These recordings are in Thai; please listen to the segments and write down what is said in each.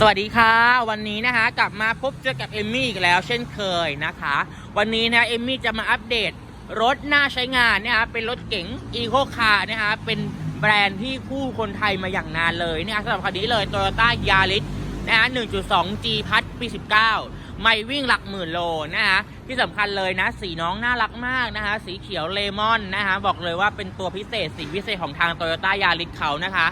สวัสดีค่ะ วันนี้นะคะกลับมาพบเจอกับเอมมี่อีกแล้วเช่นเคยนะคะ วันนี้นะเอมมี่จะมาอัปเดตรถหน่าใช้งานนะคะเป็นรถเก๋งอีโคคาร์นะคะเป็นแบรนด์ที่คู่คนไทยมาอย่างนานเลยนะคะสำหรับคันนี้เลย Toyota Yaris นะคะ 1.2G พัทปี19 ไม่วิ่งหลักหมื่นโลนะคะที่สำคัญเลยนะสีน้องน่ารักมากนะคะสีเขียวเลมอนนะคะบอกเลยว่าเป็นตัวพิเศษสีพิเศษของทาง Toyota Yaris เขานะคะ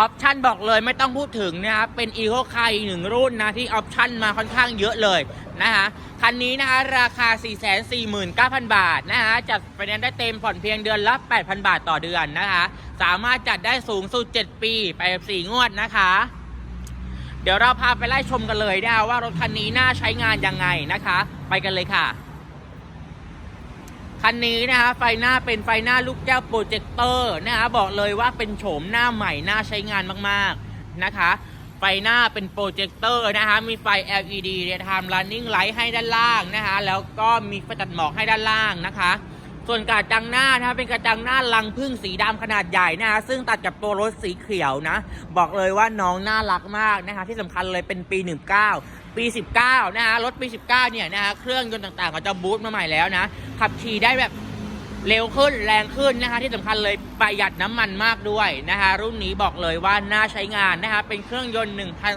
ออปชันบอกเลยไม่ต้องพูดถึงนะครับ เป็นอีโคคาร์อีกหนึ่งรุ่นนะ ที่ออปชันมาค่อนข้างเยอะเลยนะคะคันนี้นะคะราคา 449,000 บาทนะคะจัดไฟแนนซ์ได้เต็มผ่อนเพียงเดือนละ 8,000 บาทต่อเดือนนะคะ สามารถจัดได้สูงสุด 7 ปี ไปสี่งวดนะคะ เดี๋ยวเราพาไปไล่ชมกันเลยนะคะว่ารถคันนี้น่าใช้งานยังไงนะคะ ไปกันเลยค่ะ คันนี้นะคะไฟหน้าเป็นไฟหน้าลูกแก้วโปรเจคเตอร์นะคะบอกเลยว่าเป็นโฉมหน้าใหม่น่าใช้งานมากๆนะคะไฟหน้าเป็นโปรเจคเตอร์นะคะมีไฟ LED เรียลไทำ running light ให้ด้านล่างนะคะแล้วก็มีไฟตัดหมอกให้ด้านล่างนะคะ ส่วนกระจังหน้านะคะเป็นกระจังหน้าลังพึ่งสีดำขนาดใหญ่นะคะซึ่งตัดกับตัวรถสีเขียวนะ บอกเลยว่าน้องน่ารักมากนะคะ ที่สำคัญเลยเป็นปี 19 ปี 19 นะคะรถปี 19 เนี่ยนะคะเครื่องยนต์ต่างๆเขาจะบูตมาใหม่แล้วนะ ขับขี่ได้แบบเร็วขึ้นแรงขึ้นนะคะที่สำคัญเลยประหยัดน้ำมันมากด้วยนะคะรุ่นนี้บอกเลยว่าน่าใช้งานนะคะเป็นเครื่องยนต์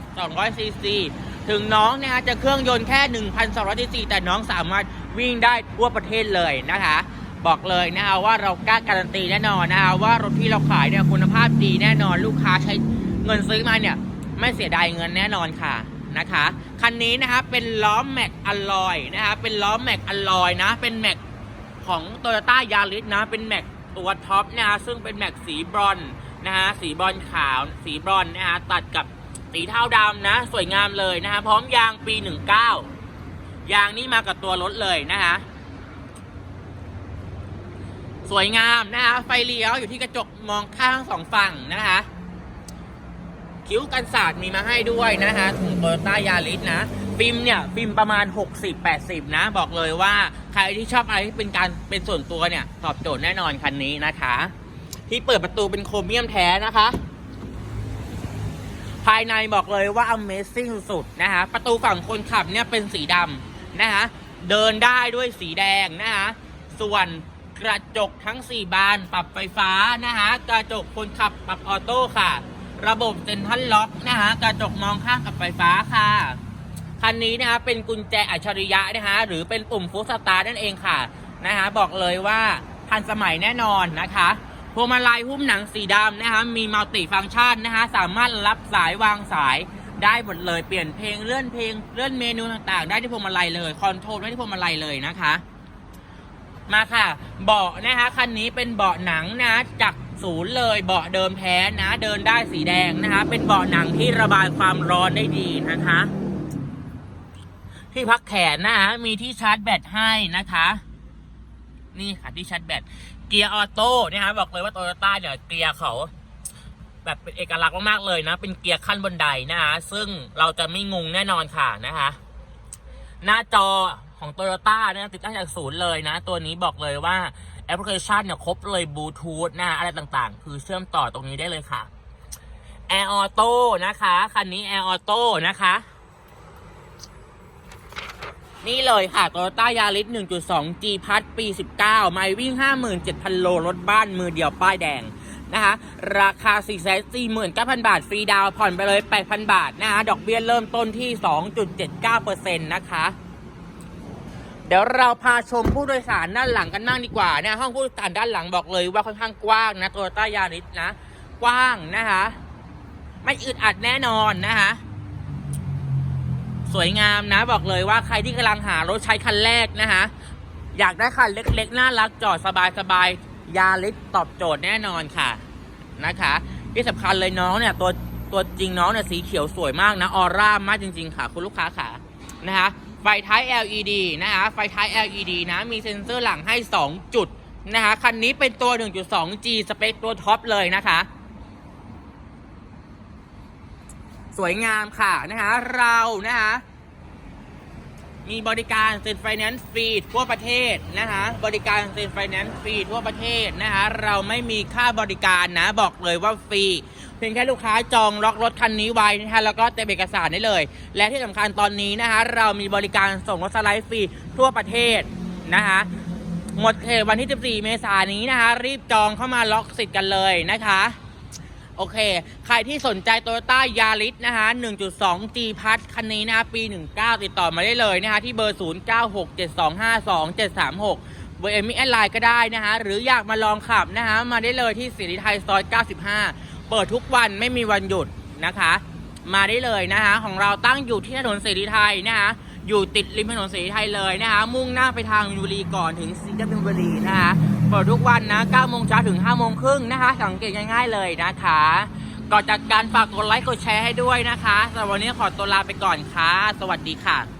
1,200ซีซีถึงน้องนะคะจะเครื่องยนต์แค่ 1,200ซีซีแต่น้องสามารถวิ่งได้ทั่วประเทศเลยนะคะ บอกเลยนะคะว่าเรากล้าการันตีแน่นอนนะคะว่ารถที่เราขายเนี่ยคุณภาพดีแน่นอนลูกค้าใช้เงินซื้อมาเนี่ย ไม่เสียดายเงินแน่นอนค่ะนะคะคันนี้นะคะเป็นล้อแม็กอลลอยนะคะเป็นล้อแม็กอลลอยนะ เป็นแม็กของ t o y ยต้ายาริสนะ เป็นแม็กตัวท็อปนะคะซึ่งเป็นแม็กสีบรอนนะฮะสีบรอนขาว สีบรอนนะคะตัดกับสีเทาดำนะ สวยงามเลยนะคะพร้อมยางปี 19 ยางนี่มากับตัวรถเลยนะคะ สวยงามนะคะ ไฟเลี้ยวอยู่ที่กระจกมองข้างสองฝั่งนะคะ คิ้วกันศาสตร์มีมาให้ด้วยนะคะถึงโตโยต้ายาริสนะฟิล์มเนี่ยฟิล์มประมาณ 60-80 นะ บอกเลยว่าใครที่ชอบอะไรที่เป็นการเป็นส่วนตัวเนี่ย ตอบโจทย์แน่นอนคันนี้นะคะ ที่เปิดประตูเป็นโครเมียมแท้นะคะ ภายในบอกเลยว่า Amazing สุดๆนะคะ ประตูฝั่งคนขับเนี่ยเป็นสีดำนะคะ เดินได้ด้วยสีแดงนะคะ ส่วน กระจกทั้ง 4 บาน ปรับไฟฟ้านะคะกระจกคนขับปรับออโต้ค่ะ ระบบเซ็นทรัลล็อกนะคะกระจกมองข้างกับไฟฟ้าค่ะ คันนี้นะคะเป็นกุญแจอัจฉริยะนะคะหรือเป็นปุ่มฟุสตาร์นั่นเองค่ะนะคะบอกเลยว่าทันสมัยแน่นอนนะคะพวงมาลัยหุ้มหนังสีดำนะคะมีมัลติฟังก์ชันนะคะสามารถรับสายวางสายได้หมดเลยเปลี่ยนเพลงเลื่อนเพลงเลื่อนเมนูต่างๆ ได้ที่พวงมาลัยเลยคอนโทรลได้ที่พวงมาลัยเลยนะคะ มาค่ะ เบาะนะคะคันนี้เป็นเบาะหนังนะจากศูนย์เลยเบาะเดิมแท้นะเดินได้สีแดงนะคะ เป็นเบาะหนังที่ระบายความร้อนได้ดีนะคะ ที่พักแขนนะคะมีที่ชาร์จแบตให้นะคะ นี่ค่ะที่ชาร์จแบตเกียร์ออโต้นะคะบอกเลยว่าโตโยต้าเนี่ยเกียร์เขาแบบเป็นเอกลักษณ์มากๆเลยนะ เป็นเกียร์ขั้นบนไดนะคะซึ่งเราจะไม่งงแน่นอนค่ะนะคะ หน้าจอ ของ t o y ยต้าเนี่ยติดตั้งจากศูนย์เลยนะ ตัวนี้บอกเลยว่าแอปพลิเคชันเนี่ยครบเลยบลูทูธนะอะไรต่างๆ คือเชื่อมต่อตรงนี้ได้เลยค่ะ Air Auto นะคะ คันนี้ Air Auto นะคะ นี่เลยค่ะ Toyota Yaris 1.2 G พัทปี 19 ไม่วิ่ง 57,000 โล รถบ้านมือเดียวป้ายแดงนะคะ ราคา 449,000 บาท ฟรีดาวผ่อนไปเลย 8,000 บาทนะคะ ดอกเบี้ยเริ่มต้นที่ 2.79%นะคะ เดี๋ยวเราพาชมผู้โดยสารด้านหลังกันบ้างดีกว่านะห้องผู้โดยสารด้านหลังบอกเลยว่าค่อนข้างกว้างนะโตโยต้ายาริสนะ กว้างนะคะไม่อึดอัดแน่นอนนะคะสวยงามนะบอกเลยว่าใครที่กำลังหารถใช้คันแรกนะคะอยากได้คันเล็กๆน่ารักจอดสบายๆยาลิสตอบโจทย์แน่นอนค่ะนะคะ ที่สำคัญเลยน้องเนี่ยตัวตัวจริงน้องเนี่ยสีเขียวสวยมากนะออร่ามากจริง ๆ ค่ะ คุณลูกค้าค่ะนะคะ ฟท้าย LED นะคะไฟท้าย LED นะ มีเซ็นเซอร์หลังให้ 2 จุดนะคะ คันนี้เป็นตัว 1.2G สเปคตัวท็อปเลยนะคะ สวยงามค่ะนะคะเรานะคะมีบริการเซ็นไฟแนนซ์ฟรีทั่วประเทศนะคะบริการเซ็นไฟแนนซ์ฟรีทั่วประเทศนะคะเราไม่มีค่าบริการนะบอกเลยว่าฟรี เพียงแค่ลูกค้าจองล็อกรถคันนี้ไว้นะคะแล้วก็เต็มเอกสารได้เลย และที่สำคัญตอนนี้นะคะเรามีบริการส่งรถสไลด์ฟรีทั่วประเทศนะคะหมดเขตวันที่ 14 เมษายนนี้นะคะ รีบจองเข้ามาล็อกสิทธิ์กันเลยนะคะ โอเค ใครที่สนใจ t o y ยต้ายาริสนะคะ 1.2 G พัทคันนี้นะคะปี 19 ติดต่อมาได้เลยนะคะ ที่เบอร์ 0967252736 เบอร์เอมิแอดไลน์ก็ได้นะคะ หรืออยากมาลองขับนะคะ มาได้เลยที่สิริไทยซอย 95 เปิดทุกวันไม่มีวันหยุดนะคะ มาได้เลยนะคะ ของเราตั้งอยู่ที่ถนนเสรีไทยนะคะอยู่ติดริมถนนเสรีไทยเลยนะคะ มุ่งหน้าไปทางมินบุรีก่อนถึงซีดัมินบุรีนะคะเปิดทุกวันนะ9โมงเช้าถึง5โมงครึ่งนะคะ สังเกตง่ายๆเลยนะคะก่อนจากการฝากกดไลค์กดแชร์ให้ด้วยนะคะสำหรับวันนี้ขอตัวลาไปก่อนค่ะ สวัสดีค่ะ